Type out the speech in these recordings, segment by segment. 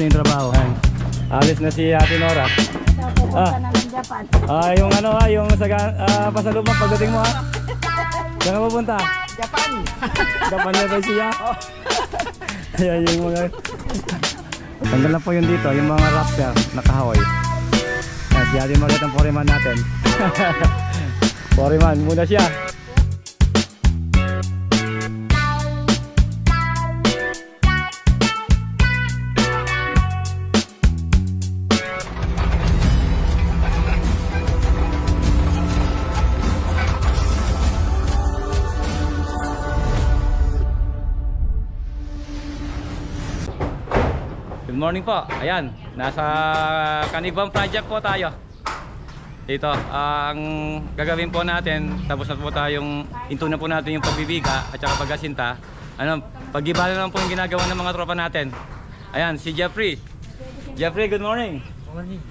na yung trabaho. Ayan. Alis na si Ate Nora. Pupunta Ah. na ng Japan. Ah, yung ano ha, yung sa ah, pasalubong pagdating mo ha. Saan ka pupunta? Japan! Japan na ba siya? Ayan yung mga... Tanggal na po yun dito, yung mga raptor na kahoy. At si Ate Mariat ang foreman natin. foreman, muna siya. Good morning po. Ayan, nasa Canibam Project po tayo. Dito, ang gagawin po natin, tapos na po tayong into na po natin yung pagbibiga at saka pagkasinta. Ano, pagibala lang po yung ginagawa ng mga tropa natin. Ayan, si Jeffrey. Jeffrey, good morning.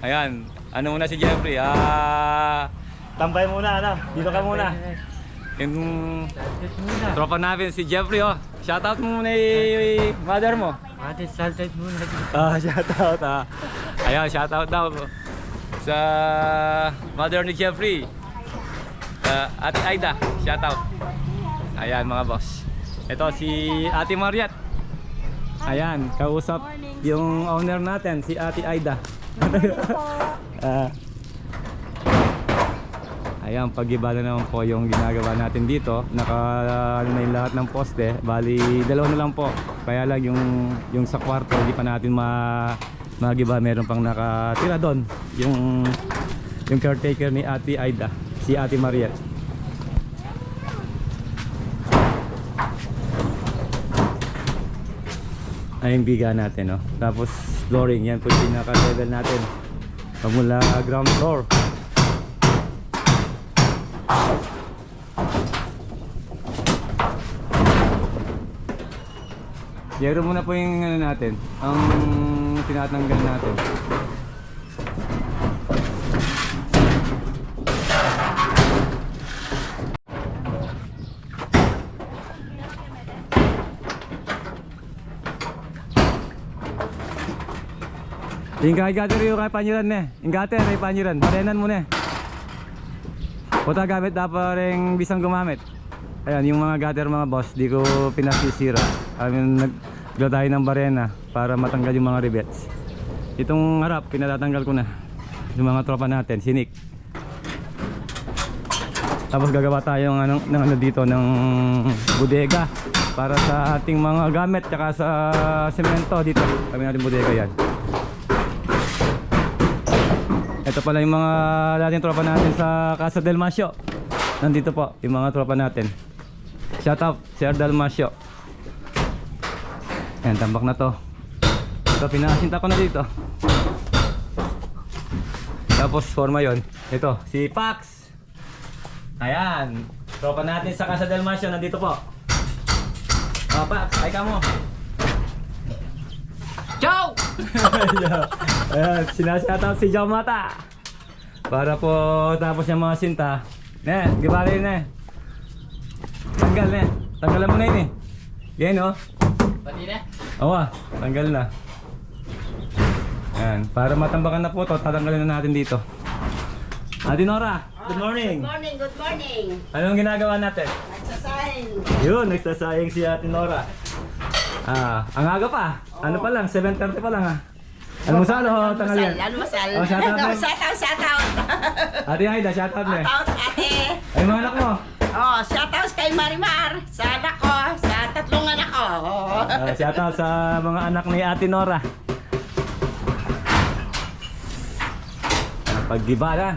Ayan, ano muna si Jeffrey? Ah, tambay muna, ano? Dito ka muna. Yung tropa namin, si Jeffrey, oh. Shoutout mo muna yung mother mo. Ate, salted muna. Ah, shoutout ah. Ayan, shoutout daw sa mother ni Jeffrey. Uh, Ate Aida, shoutout. Ayan mga boss. Ito si Ate Mariat. Ayan, kausap yung owner natin, si Ate Aida. Ah. Ayan, pag-ibala naman po yung ginagawa natin dito. Naka ano na yung lahat ng poste. Bali, dalawa na lang po. Kaya lang yung yung sa kwarto hindi pa natin ma magiba. Meron pang nakatira doon. Yung yung caretaker ni Ate Aida, si Ate Mariet. Ay, yung biga natin, no? Tapos, flooring. Yan po yung pinaka-level natin. Pagmula ground floor. Yero muna po yung ano natin, ang tinatanggal natin. Yung gagatер yung kay panyiran ne. Yung gater kay panyiran. Parenan mo ne. Puta gamit dapat rin bisang gumamit. Ayan, yung mga gutter mga boss, di ko pinasisira. I mean, nagla ng barena para matanggal yung mga rivets. Itong harap, pinatatanggal ko na. Yung mga tropa natin, sinik. Tapos gagawa tayo ng ano, ng ano dito, ng bodega para sa ating mga gamit tsaka sa semento dito. Kami natin bodega yan. Ito pala yung mga dating tropa natin sa Casa del Masio. Nandito po yung mga tropa natin. Shout out, Sir Dalmasio. Ayan, tambak na to. Ito, pinasinta ko na dito. Tapos, forma yon. Ito, si Pax. Ayan, tropa natin sa Casa del Masio. Nandito po. Oh, Pax, ay ka mo. Ciao! Ayan, sinashoutout si Joe Mata. Para po tapos yung mga sinta. Ne, gibali ne. Tanggal ne. Tanggalan mo na yun eh. Yan oh. Pati na? Oo ah, tanggal na. Ayan, para matambakan na po to, tatanggalin na natin dito. Ate Nora, good morning. Morning, good morning. Anong ginagawa natin? Nagsasayang. Yun, nagsasayang si Ate Nora. Ah, ang aga pa. Ano pa lang, 7.30 pa lang ah. Ano sa ano, tanghalian? Ano masal? Oh, shout out na. shout out, shout out. Ate Aida, shout out na. Shout out, ate. Ay, mga anak mo. Oh, shout out kay Marimar. Sa anak ko, sa tatlong anak ko. Oh. Ah, shout out sa mga anak ni Ate Nora. Paggiba na.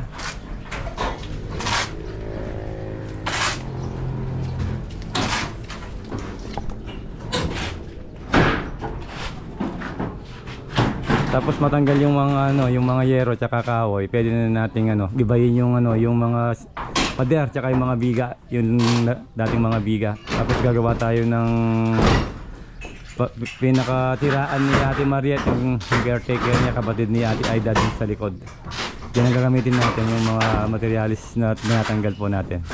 Tapos matanggal yung mga ano, yung mga yero tsaka kahoy. Pwede na nating ano, gibayin yung ano, yung mga pader tsaka yung mga biga, yung dating mga biga. Tapos gagawa tayo ng pinakatiraan ni Ate Mariet yung caretaker niya kapatid ni Ate Aida din sa likod yan ang gagamitin natin yung mga materialis na tinatanggal po natin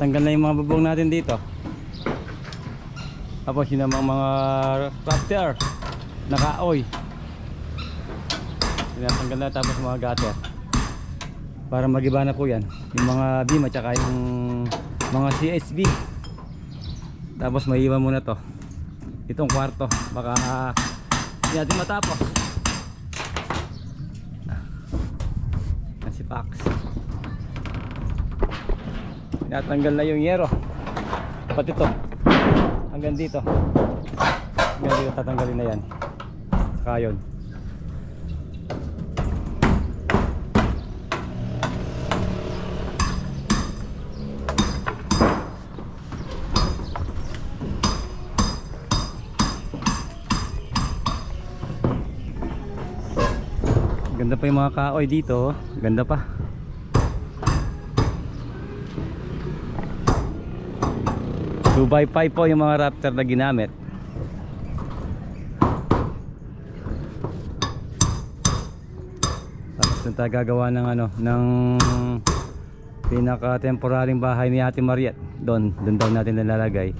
Yan, tanggal na yung mga bubong natin dito. Tapos yun namang mga rafter. Nakaoy. Tinatanggal na tapos mga gutter. Para magiba na po yan. Yung mga beam at saka yung mga CSB. Tapos maiwan muna to. Itong kwarto. Baka hindi natin matapos. Tinatanggal na yung yero. Pati ito. Hanggang dito. Hanggang dito tatanggalin na yan. Saka yun. Ganda pa yung mga kaoy dito. oh. Ganda pa. By five po yung mga Raptor na ginamit. Tapos doon tayo gagawa ng ano, ng pinaka temporaring bahay ni Ate Mariet. Doon, doon daw natin nilalagay.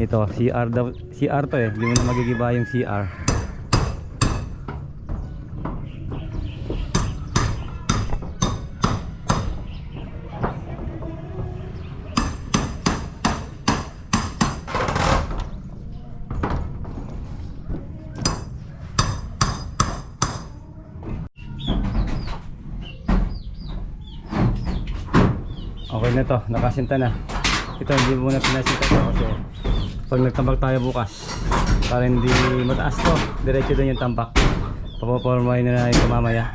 Ito, CR daw, CR to eh. Hindi mo na magigiba yung CR. Okay na to, nakasinta na. Ito hindi muna pinasinta to kasi pag nagtambak tayo bukas para hindi mataas to, diretso doon yung tambak. Papapormahin na natin ito mamaya.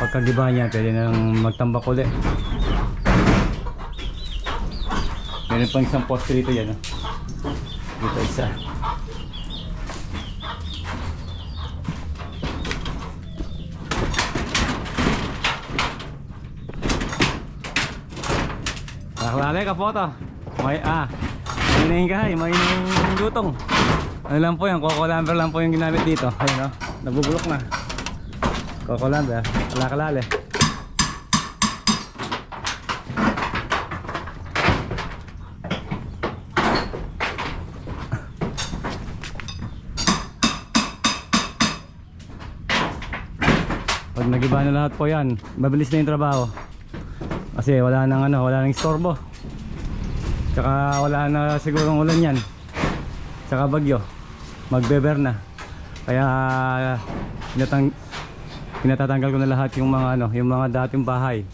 Pagkagiba niya, pwede nang magtambak ulit. Meron pang isang poste dito yan. Oh. Dito isa. Nakaklale ka po to. May ah. May nahingahay, may lutong. Ano lang po yan, Coco Lumber lang po yung ginamit dito. Ayun oh, nabubulok na. Coco Lumber, wala kalale. Pag nagiba na lahat po yan, mabilis na yung trabaho. Kasi wala nang ano, wala nang istorbo. Tsaka wala na sigurong ulan yan. Tsaka bagyo. Magbeber na. Kaya pinatang pinatatanggal ko na lahat yung mga ano, yung mga dating bahay.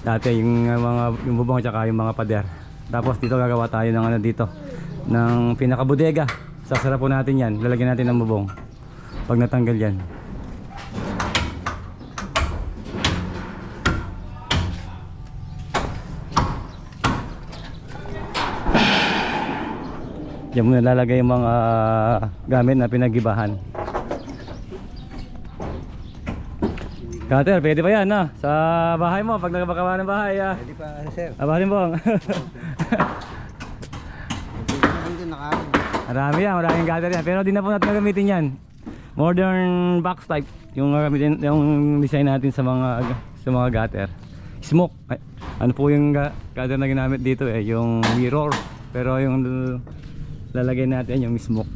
Dati yung uh, mga yung bubong tsaka yung mga pader. Tapos dito gagawa tayo ng ano dito ng pinakabodega. Sasara po natin yan. Lalagyan natin ng bubong. Pag natanggal yan. Diyan mo nalalagay yung mga gamit na pinagibahan. Cutter, pwede ba yan na? Sa bahay mo, pag nagpakawa ng bahay ah. Hindi pa, sir. Abahin bong. Hindi nakain. Marami yan, maraming cutter yan. Pero di na po natin gagamitin yan. Modern box type. Yung gagamitin, yung design natin sa mga sa mga gutter. Smoke. Ay, ano po yung gutter na ginamit dito eh, yung mirror. Pero yung lalagay natin yung smoke.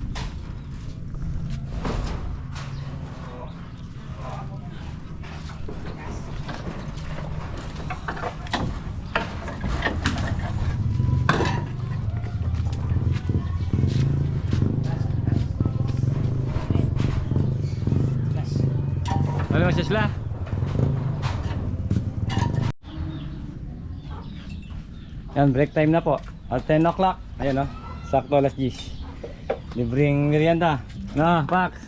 Ano siya sila? Yan, break time na po. At 10 o'clock. Ayan o. Sakto alas 10. Libreng merienda. Na, Pax.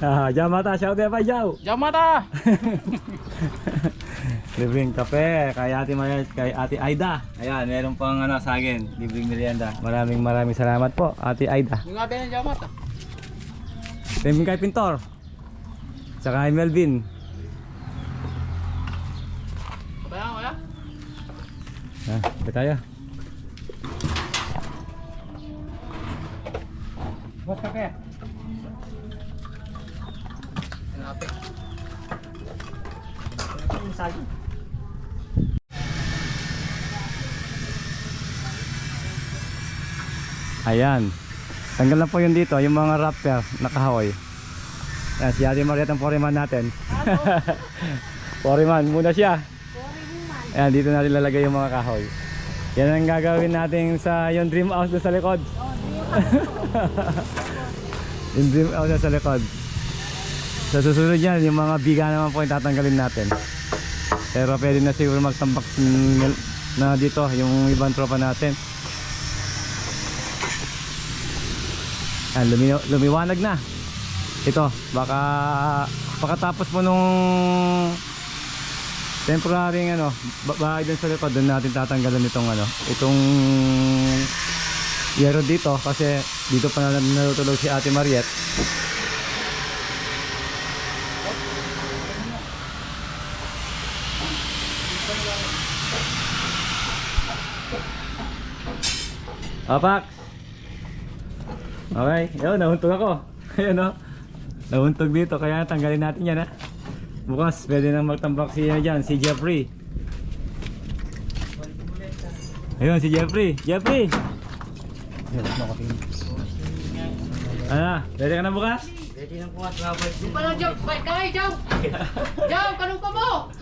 Ah, Jamata, shout out pa, Jaw. Jamata! Libreng kape kay Ate Maya, kay Ate Aida. Ayan, meron pang ano sa akin, libreng merienda. Maraming maraming salamat po, Ate Aida. Yung ba yung Jamata? Thank kay Pintor. Tsaka kay Melvin. Kabayan ko ya? Basta kaya. Hanapin. Hanapin yung saldo. Ayan. Tanggal na po yun dito, yung mga rapper na kahoy. Ayan, si Ate Mariette ang foreman natin. foreman, muna siya. Ayan, dito natin lalagay yung mga kahoy. Yan ang gagawin natin sa yung dream house na sa likod. Oh dream house na sa likod. Sa susunod yan, yung mga biga naman po yung tatanggalin natin. Pero pwede na siguro magtambak na dito yung ibang tropa natin. Yan, lumi- lumiwanag na. Ito, baka pagkatapos po nung temporary ano, ba- bahay dun sa likod, doon natin tatanggalan itong ano, itong yero dito kasi dito pa na natutulog si Ate Mariette. Apak! Okay, yun, nahuntog ako. Ayun o. Nahuntog dito, kaya tanggalin natin yan ha. Bukas, pwede nang magtambak siya dyan, si Jeffrey. Ayun, si Jeffrey. Jeffrey! Ano na, pwede ka na bukas? Pala, Jow! Baik ka kayo, Jow! Jow, kanong ka mo?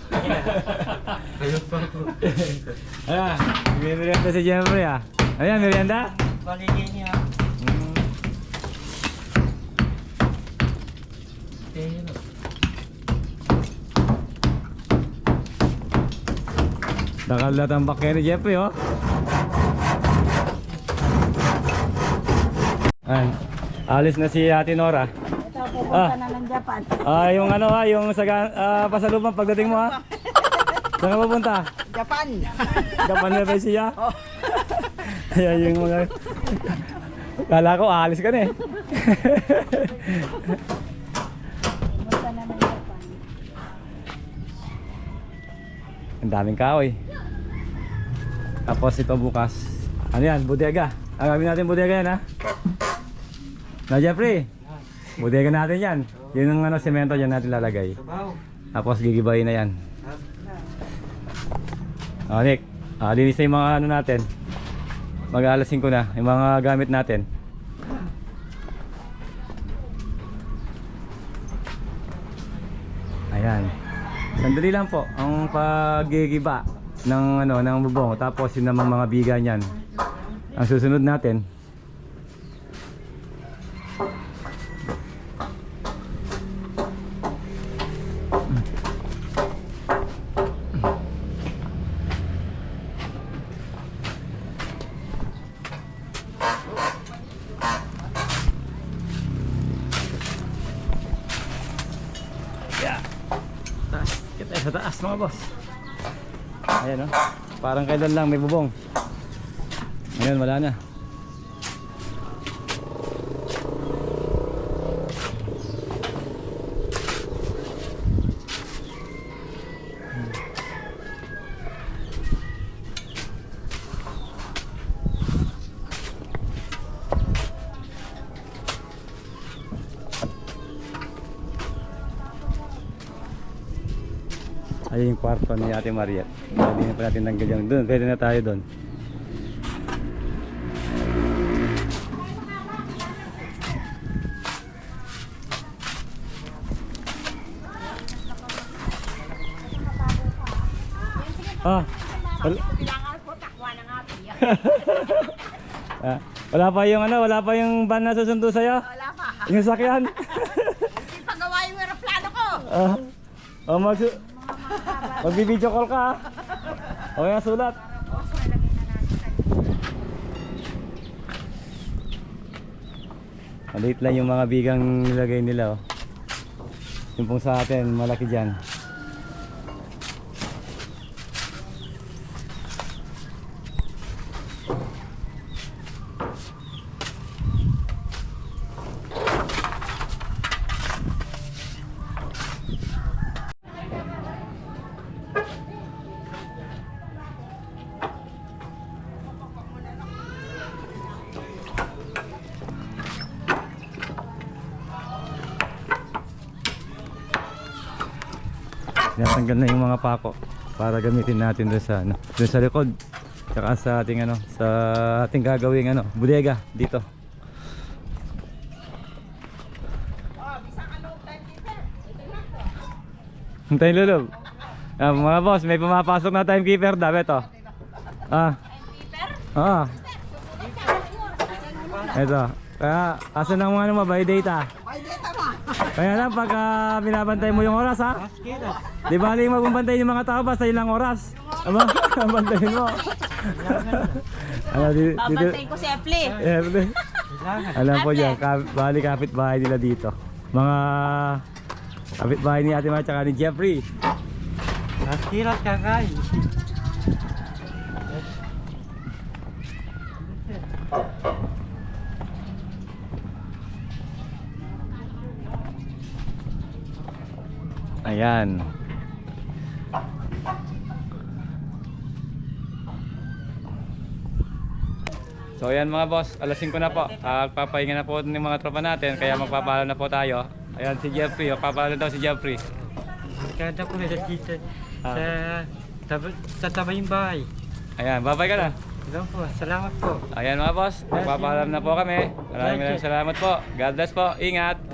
Ano na, may merienda si Jeffrey ah. Ayan, merienda? Baligyan niya. Mm. Nakalat ang bakya ni Jeffrey oh. Ay, alis na si Ate Nora. Ito, Ah. pupunta na ng Japan. Ah, yung ano ha, yung sa uh, pasalubong pagdating mo ha. Saan ka pupunta? Japan! Japan na ba siya? Ayan yung mga... Kala ko aalis ka na eh. Pupunta na ng Japan. Ang daming kahoy. Tapos ito bukas. Ano yan? Bodega. Ang natin bodega yan ha. Na Jeffrey. Bodega natin yan. Yun ang ano, semento dyan natin lalagay. Tapos gigibayin na yan. Ah, Nick. Ah, linis na yung mga ano natin. Mag alas 5 na. Yung mga gamit natin. Ayan. Sandali lang po ang paggigiba ng ano ng bubong tapos yun namang mga biga niyan. Ang susunod natin Yeah. Taas. Kita sa taas mga boss. Ayan oh. Parang kailan lang may bubong. Ngayon wala na. Ayun yung kwarto ni Ate Maria. Pwede na pa natin tanggal yung doon. Pwede na tayo doon. Ah, wala, ah, wala pa yung ano, wala pa yung van na susundo sa'yo. Wala pa. Yung sakyan. Hindi pa gawa yung aeroplano ko. Ah, oh, mag Magbi-video call ka. ah. Okay, sulat. Maliit lang yung mga bigang nilagay nila oh. Yung pong sa atin, malaki dyan. Tinatanggal na yung mga pako para gamitin natin doon sa ano, doon sa likod. Tsaka sa ating ano, sa ating gagawing ano, bodega dito. Hintayin lulog. Ah, mga boss, may pumapasok na timekeeper daw ito. Ah. Ah. Ito. Kaya, asan ang mga ano mo, by data? Kaya lang, pagka binabantay mo yung oras ha? Di ba aling magbabantay yung mga tao basta ilang oras? Aba, bantayin mo. ano, di, Babantayin ko si Epley. eh, di- alam po dyan, ka, bali kapitbahay nila dito. Mga kapitbahay ni Ate Ma tsaka ni Jeffrey. Nasirat ka Ayan. So ayan mga boss, alas 5 na po. Uh, papahinga na po ng mga tropa natin kaya magpapaalam na po tayo. Ayan si Jeffrey, oh, papaalam daw si Jeffrey. Kada ko na dito sa sa tabayong bahay. Ayan, babay ka na. Hello po, salamat po. Ayan mga boss, magpapaalam na po kami. Maraming maraming salamat po. God bless po. Ingat.